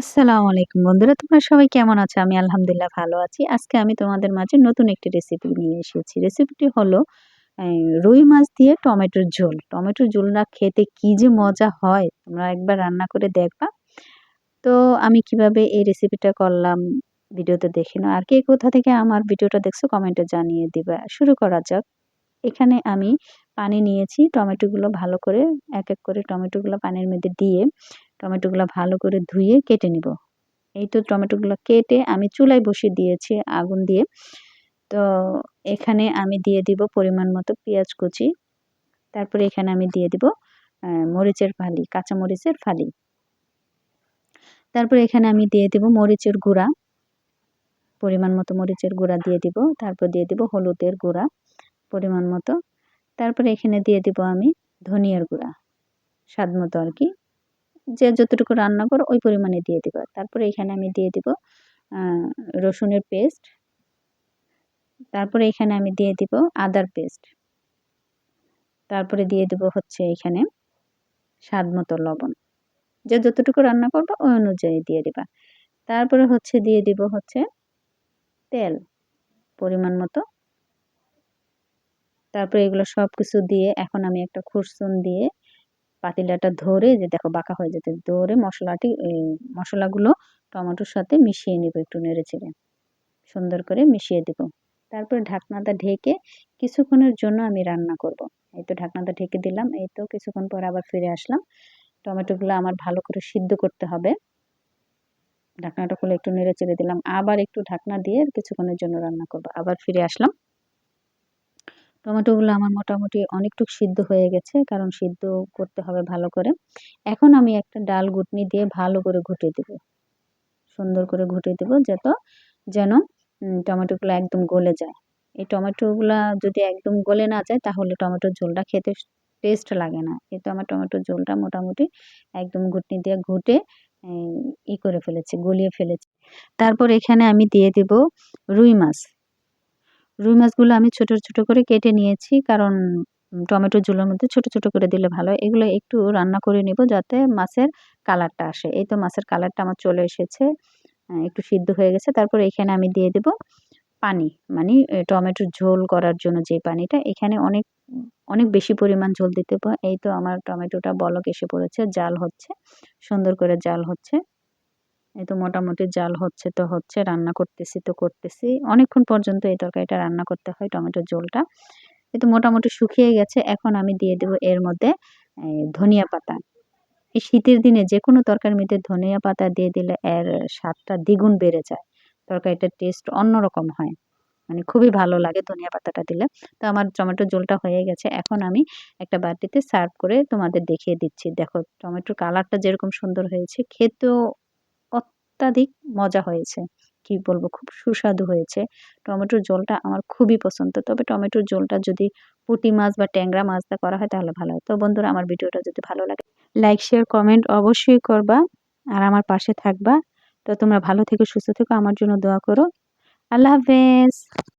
আসসালামু আলাইকুম বন্ধুরা, তোমরা সবাই কেমন আছো? আমি আলহামদুলিল্লাহ ভালো আছি। আজকে আমি তোমাদের মাঝে নতুন একটি রেসিপি নিয়ে এসেছি। রেসিপিটি হলো রুই মাছ দিয়ে টমেটোর ঝোল। টমেটোর ঝোলটা খেতে কি যে মজা হয়, তোমরা একবার রান্না করে দেখবা। তো আমি কীভাবে এই রেসিপিটা করলাম ভিডিওতে দেখে নাও। আর কে কোথা থেকে আমার ভিডিওটা দেখছ, কমেন্টে জানিয়ে দিবা। শুরু করা যাক। এখানে আমি পানি নিয়েছি। টমেটোগুলো ভালো করে, এক এক করে টমেটোগুলো পানির মধ্যে দিয়ে টমেটোগুলো ভালো করে ধুয়ে কেটে নিব। এই তো টমেটোগুলো কেটে আমি চুলায় বসিয়ে দিয়েছি আগুন দিয়ে। তো এখানে আমি দিয়ে দিব পরিমাণ মতো পেঁয়াজ কুচি। তারপরে এখানে আমি দিয়ে দিব মরিচের ফালি, কাঁচা মরিচের ফালি। তারপরে এখানে আমি দিয়ে দিব মরিচের গুঁড়া। পরিমাণ মতো মরিচের গুঁড়া দিয়ে দিব। তারপর দিয়ে দিব হলুদের গুঁড়া পরিমাণ মতো। তারপরে এখানে দিয়ে দিব আমি ধনিয়ার গুঁড়া। স্বাদ মতো আর কি। যে যতটুকু রান্না করো ওই পরিমাণে দিয়ে দেবো। তারপরে এখানে আমি দিয়ে দিব রসুনের পেস্ট। তারপরে এখানে আমি দিয়ে দিব আদার পেস্ট। তারপরে দিয়ে দেব হচ্ছে এখানে স্বাদ মতো লবণ। যে যতটুকু রান্না করব ওই অনুযায়ী দিয়ে দিবা। তারপরে হচ্ছে দিয়ে দিব হচ্ছে তেল, পরিমাণ মতো। তারপরে এগুলো সব কিছু দিয়ে এখন আমি একটা খুরসুন দিয়ে পাতিলাটা ধরে যে দেখো বাঁকা হয়ে যেতে, ধরে মশলাটি মশলাগুলো টমেটোর সাথে মিশিয়ে নেব একটু নেড়ে চেড়ে। সুন্দর করে মিশিয়ে দেব। তারপরে ঢাকনাটা ঢেকে কিছুক্ষণের জন্য আমি রান্না করব। এই তো ঢাকনাটা ঢেকে দিলাম, এই তো কিছুক্ষণ পর আবার ফিরে আসলাম। টমেটোগুলো আমার ভালো করে সিদ্ধ করতে হবে। ঢাকনাটা খুলে একটু নেড়ে চেড়ে দিলাম। আবার একটু ঢাকনা দিয়ে কিছুক্ষণের জন্য রান্না করব। আবার ফিরে আসলাম। টমেটোগুলো আমার মোটামুটি অনেকটুকু সিদ্ধ হয়ে গেছে, কারণ সিদ্ধ করতে হবে ভালো করে। এখন আমি একটা ডাল ঘুটনি দিয়ে ভালো করে ঘুটে দেব। সুন্দর করে ঘুটে দেব যত যেন টমেটোগুলো একদম গলে যায়। এই টমেটোগুলো যদি একদম গলে না যায়, তাহলে টমেটোর ঝোলটা খেতে টেস্ট লাগে না। কিন্তু আমার টমেটোর ঝোলটা মোটামুটি একদম ঘুটনি দিয়ে ঘুটে ই করে ফেলেছি, গলিয়ে ফেলেছি। তারপর এখানে আমি দিয়ে দেব রুই মাছ। রুই মাছগুলো আমি ছোট ছোট করে কেটে নিয়েছি। কারণ টমেটো ঝোলের মধ্যে ছোট ছোট করে দিলে ভালো এগুলো একটু রান্না করে নেব যাতে মাছের কালারটা আসে। এই তো মাছের কালারটা আমার চলে এসেছে। একটু সিদ্ধ হয়ে গেছে। তারপর এখানে আমি দিয়ে দেব পানি। মানে টমেটোর ঝোল করার জন্য যে পানিটা, এখানে অনেক অনেক বেশি পরিমাণ ঝোল দিতে এই তো আমার টমেটোটা বলক এসে পড়েছে, জাল হচ্ছে। সুন্দর করে জাল হচ্ছে। এই তো মোটামুটি জাল হচ্ছে তো হচ্ছে, রান্না করতেছি তো করতেছি। অনেকক্ষণ পর্যন্ত এই তরকারিটা রান্না করতে হয় টমেটোর ঝোলটা। এই তো মোটামুটি শুকিয়ে গেছে, এখন আমি দিয়ে দেব এর মধ্যে ধনিয়া পাতা। এই শীতের দিনে যে কোনো তরকারির মধ্যে ধনিয়া পাতা দিয়ে দিলে এর স্বাদটা দ্বিগুণ বেড়ে যায়। তরকারিটার টেস্ট অন্যরকম হয়। মানে খুবই ভালো লাগে ধনিয়া পাতাটা দিলে। তো আমার টমেটোর ঝোলটা হয়ে গেছে, এখন আমি একটা বাটিতে সার্ভ করে তোমাদের দেখিয়ে দিচ্ছি। দেখো টমেটোর কালারটা যেরকম সুন্দর হয়েছে, খেতেও অত্যাধিক মজা হয়েছে। কি বলব? খুব সুস্বাদু হয়েছে। টমেটোর জলটা আমার খুবই পছন্দ। তবে টমেটোর জলটা যদি পুঁটি মাছ বা ট্যাংরা মাছ দিয়ে করা হয়, তাহলে ভালো হয়। তো বন্ধুরা, আমার ভিডিওটা যদি ভালো লাগে, লাইক, শেয়ার, কমেন্ট অবশ্যই করবা। আর আমার পাশে থাকবা। তো তোমরা ভালো থেকো, সুস্থ থেকো। আমার জন্য দোয়া করো। আল্লাহ হাফেজ।